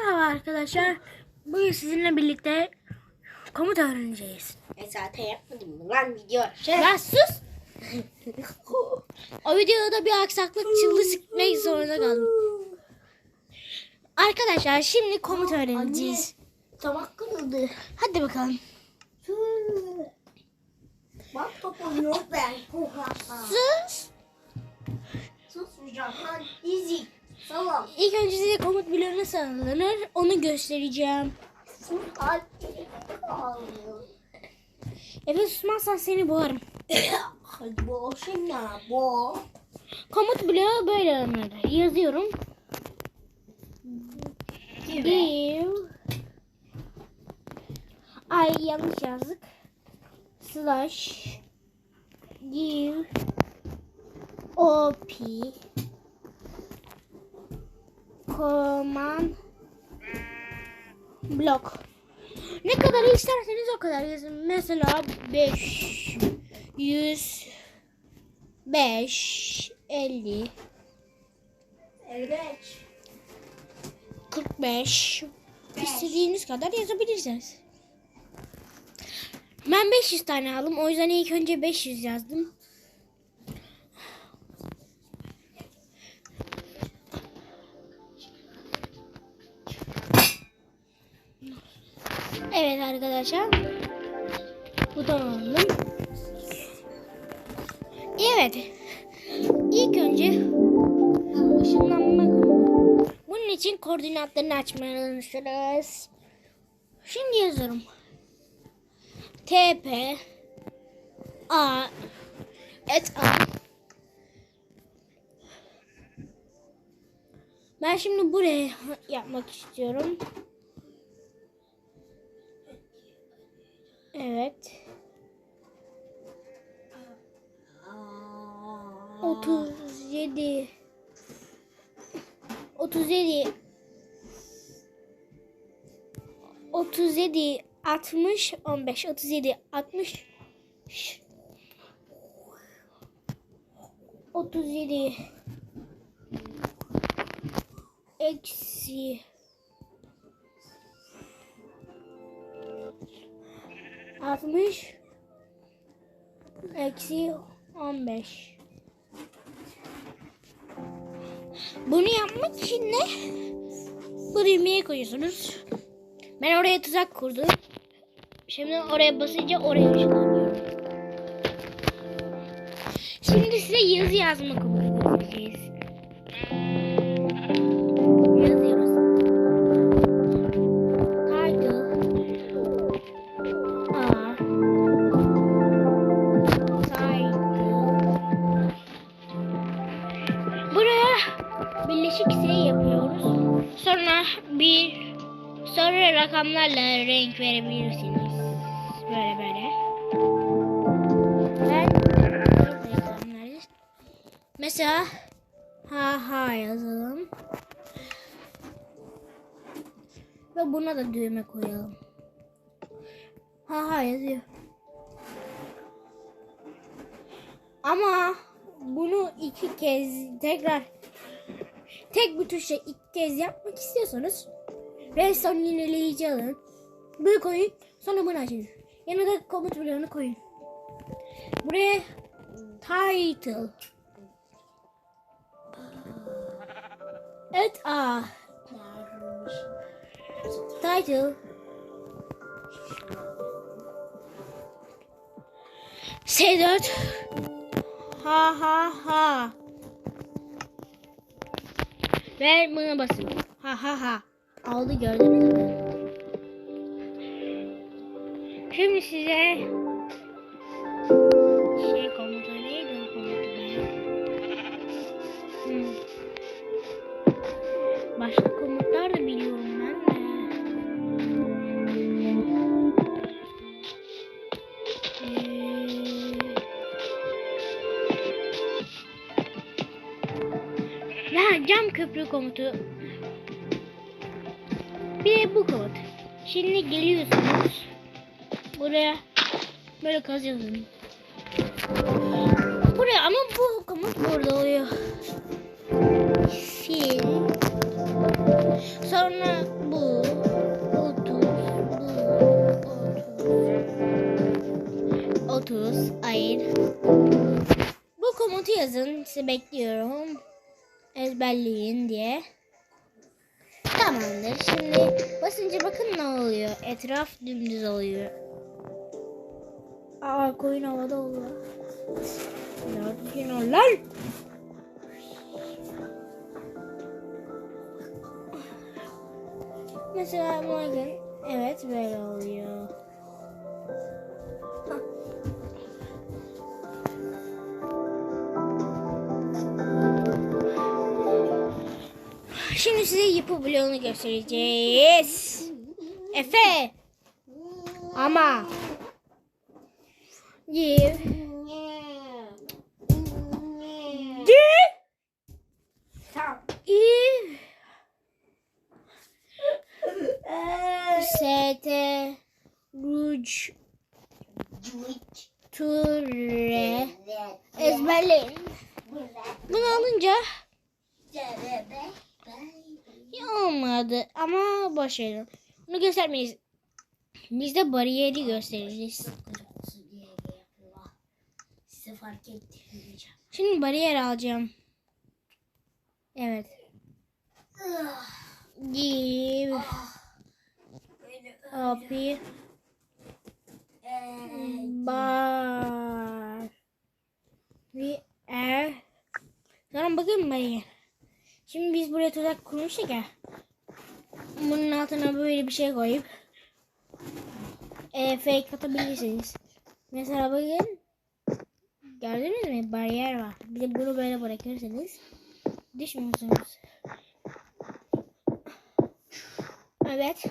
merhaba arkadaşlar. Bugün sizinle birlikte komut öğreneceğiz. E zaten yapmadım mı lan video? Şey, Ya sus. o videoda bir aksaklık çıldı sıkmak zorunda kaldım. Arkadaşlar şimdi komut öğreneceğiz. tabak kırıldı. Hadi bakalım. Bak topum yok ben. Sus. Susmayacağım lan. Easy. İlk önce size komut bloğu nasıl alınır onu göstereceğim. Efe susmazsan seni boğarım. Şimdi bu. Komut bloğu böyle alınır. Yazıyorum. Give. Ay yanlış yazdık. Slash. Give. OP. Command. Block. Ne kadar isterseniz o kadar yazın. Mesela 5 100 5 50 Evet. 45 istediğiniz kadar yazabilirsiniz. Ben 500 tane aldım. O yüzden ilk önce 500 yazdım. Evet arkadaşlar. Bu da aldım. Evet. İlk önce ışınlanma. Bunun için koordinatlarını açmalısınız. Şimdi yazıyorum. TP A et A Ben şimdi buraya yapmak istiyorum. Evet. 37 37 37 60 15 37 60 37 eksi altmış eksi on beş. Bunu yapmak için ne? Bu düğmeye koyuyorsunuz. Ben oraya tuzak kurdum. Şimdi oraya basınca oraya ışınlanıyorum. Şimdi size yazı yazma komutu birleşik S yapıyoruz. Sonra bir sonra rakamlarla renk verebilirsiniz. Böyle böyle. Ben mesela ha ha yazalım. Ve buna da düğme koyalım. Ha ha yazıyor. Ama bunu iki kez tekrar tek bir tuşla iki kez yapmak istiyorsanız Redstone yineleyici alın. Bunu koyun. Sonra bunu açın. Yanına komut bloğunu koyun. Buraya title Evet a title S4 Ha ha ha Ve buna basın. Ha ha ha. Aldı gördünüz mü? Şimdi size cam köprü komutu. Bir de bu komut. Şimdi geliyorsunuz. Buraya böyle kazıyorsunuz. Buraya ama bu komut burada oluyor. Sil. Sonra bu 30 bu 30 30 ayır. Bu komutu yazın. Sizi bekliyorum. Ezberleyin diye. Tamamdır. Şimdi basınca bakın ne oluyor. Etraf dümdüz oluyor. Aa koyun havada oluyor. Ol lan. Mesela Morgan evet böyle oluyor. Şimdi size yapı bloğunu göstereceğiz. Efe. Ama. Give. Give. Give. ST. Ruj. Cüik. Ture. Ezberleyin. Bunu alınca ya olmadı verin. Bunu göstermeyiz. Biz de bariyeri göstereceğiz. Size fark ettirmeyeceğim. Şimdi bariyer alacağım. Evet. Give. Copy. Bar. We are. Sonra bakın bariyer. Şimdi biz buraya tuzak kurmuştuk ya. Bunun altına böyle bir şey koyup e, fake atabilirsiniz. Mesela bakın Gördünüz mü? Bariyer var. Bir de bunu böyle bırakırsanız düşmüyorsunuz. Evet.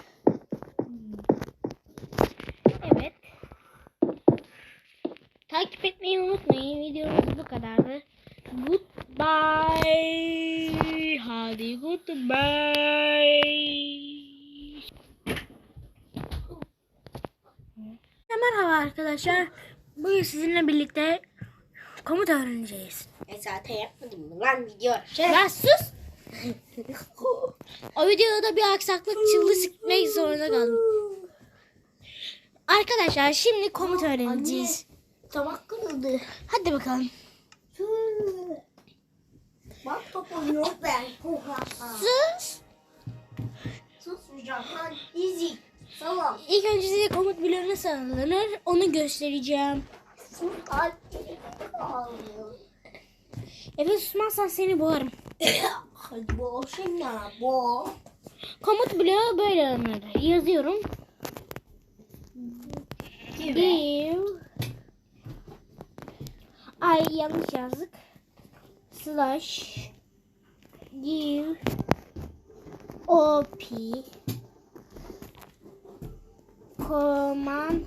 Evet. Takip etmeyi unutmayın. Videomuz bu kadardı. Goodbye. Hadi goodbye. Merhaba arkadaşlar. Bugün sizinle birlikte komut öğreneceğiz. E zaten yapmadım mı lan video? Ya sus. o videoda bir aksaklık çıldı sıkmak zorunda kaldım. Arkadaşlar şimdi komut öğreneceğiz. Tabak kırıldı. Hadi bakalım. Bak topum yok ben. Sus. Susmayacağım lan. Easy. İlk önce size komut bloğu nasıl alınır onu göstereceğim. Efe susmazsan seni boğarım. Hadi boşum ya. Bo. Komut bloğu böyle alınır. Yazıyorum. Give. Ay yanlış yazdık. Slash. Give. OP. Command.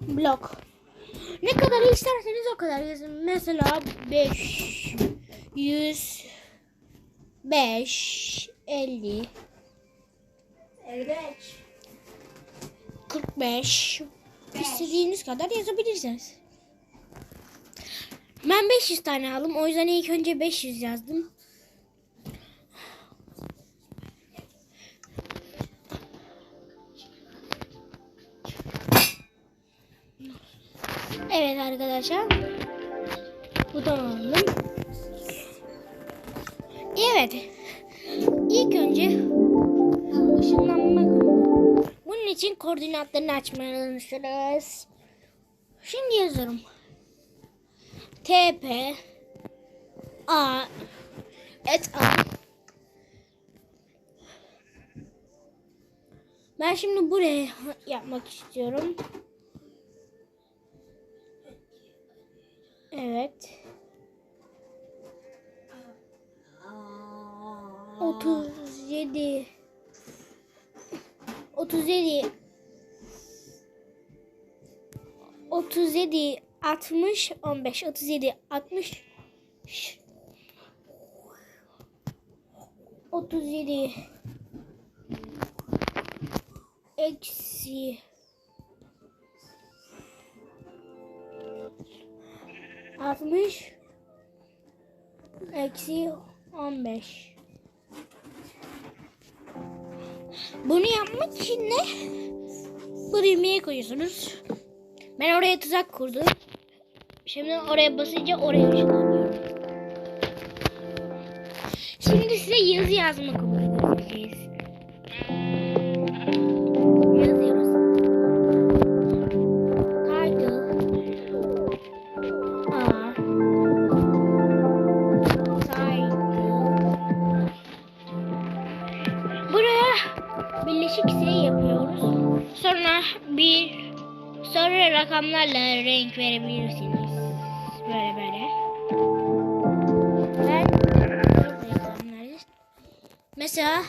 Blok. Ne kadar isterseniz o kadar yazın. Mesela 5 100 5 50 Evet. 45 istediğiniz kadar yazabilirsiniz. Ben 500 tane aldım. O yüzden ilk önce 500 yazdım. Evet arkadaşlar. Bu da aldım. Evet. İlk önce ışınlanma. Bunun için koordinatlarını açmalısınız. Şimdi yazıyorum. TP A et A Ben şimdi buraya yapmak istiyorum. 37 60 15 37 60 37 eksi. 60 eksi 15 Bunu yapmak için de bu düğmeye koyuyorsunuz. Ben oraya tuzak kurdum. Şimdi oraya basınca oraya ışınlanıyorum. Şimdi size yazı yazma komutu göstereceğiz. Yazıyoruz. Title. A. Title. Buraya birleşik S yapıyoruz. Sonra bir sonra rakamlarla renk verebilirsiniz. Böyle böyle. Ben mesela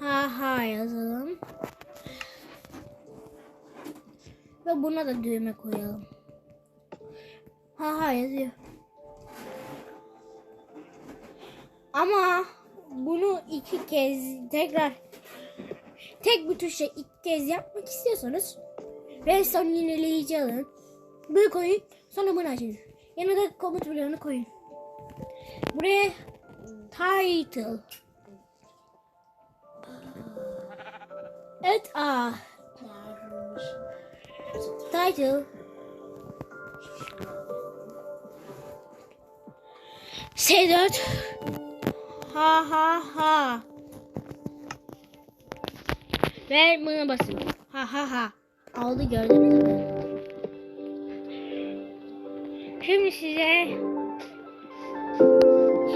ha ha yazalım. Ve buna da düğme koyalım. Ha ha yazıyor. Ama bunu iki kez tekrar tek bir tuşla iki kez yapmak istiyorsanız redstone yineleyici alın. Bunu koyun. Sonra bunu açın. Yanına da komut bloğunu koyun. Buraya title. Evet a title. S4 Ha ha ha. Ve buna basın. Ha ha ha. Aldı gördünüz mü? Şimdi size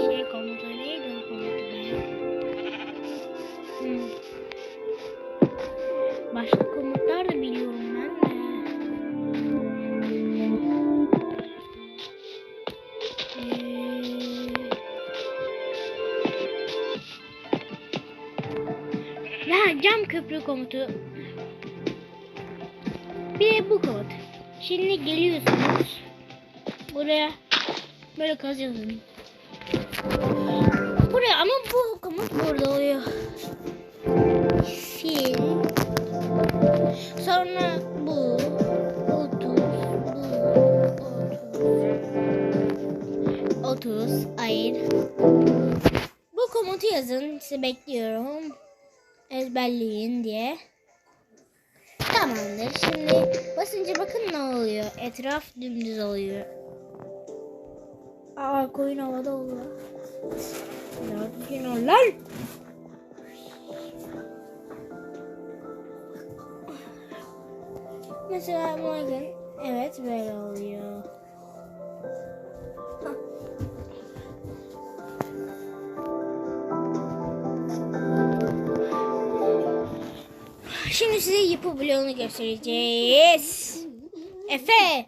şey komutu neydi o komutu? Hmm. Başka komutlar da biliyorum ben de. Ee, Ha, cam köprü komutu. De bu komut. Şimdi geliyorsunuz. Buraya böyle kazıyorsunuz. Buraya ama bu komut burada oluyor. Sil. Sonra bu. 30. Bu. 30. 30. Ayır. Bu komutu yazın. Size bekliyorum ezberleyin diye. Tamamdır. Şimdi basınca bakın ne oluyor. Etraf dümdüz oluyor. Aa koyun havada oluyor. Sakin ol lan. Mesela bakın. Evet böyle oluyor. Şimdi size yapı bloğunu göstereceğiz. Efe.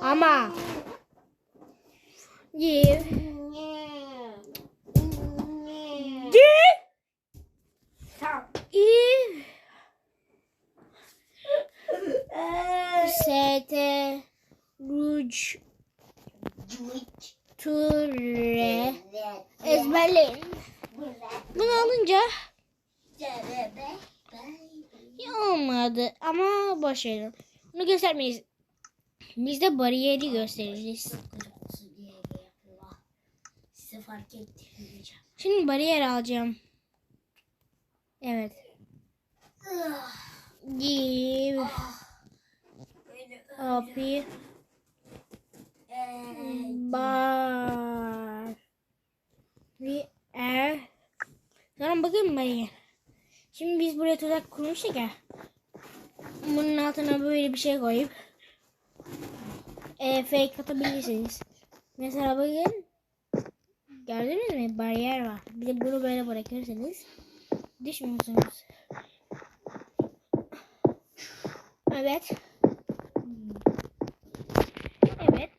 Ama. Give. Give. Give. ST. Ruj. Ture. Ezberleyin. Bunu alınca olmadı ama verin. Bunu göstermeyiz. Biz de bariyeri göstereceğiz. Size fark ettirmeyeceğim. Şimdi bariyer alacağım. Evet. Give. Copy. Bar. Rier. Sonra bakın bariyer. Şimdi biz buraya tuzak kurmuştuk ya. Bunun altına böyle bir şey koyup e, fake atabilirsiniz. Mesela bakın gördünüz mü bariyer var. Bir de bunu böyle bırakırsanız düşmüyorsunuz. Evet. Evet.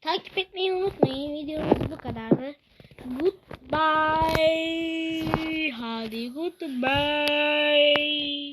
Takip etmeyi unutmayın. Videomuz bu kadardı. Goodbye. everybody. Goodbye.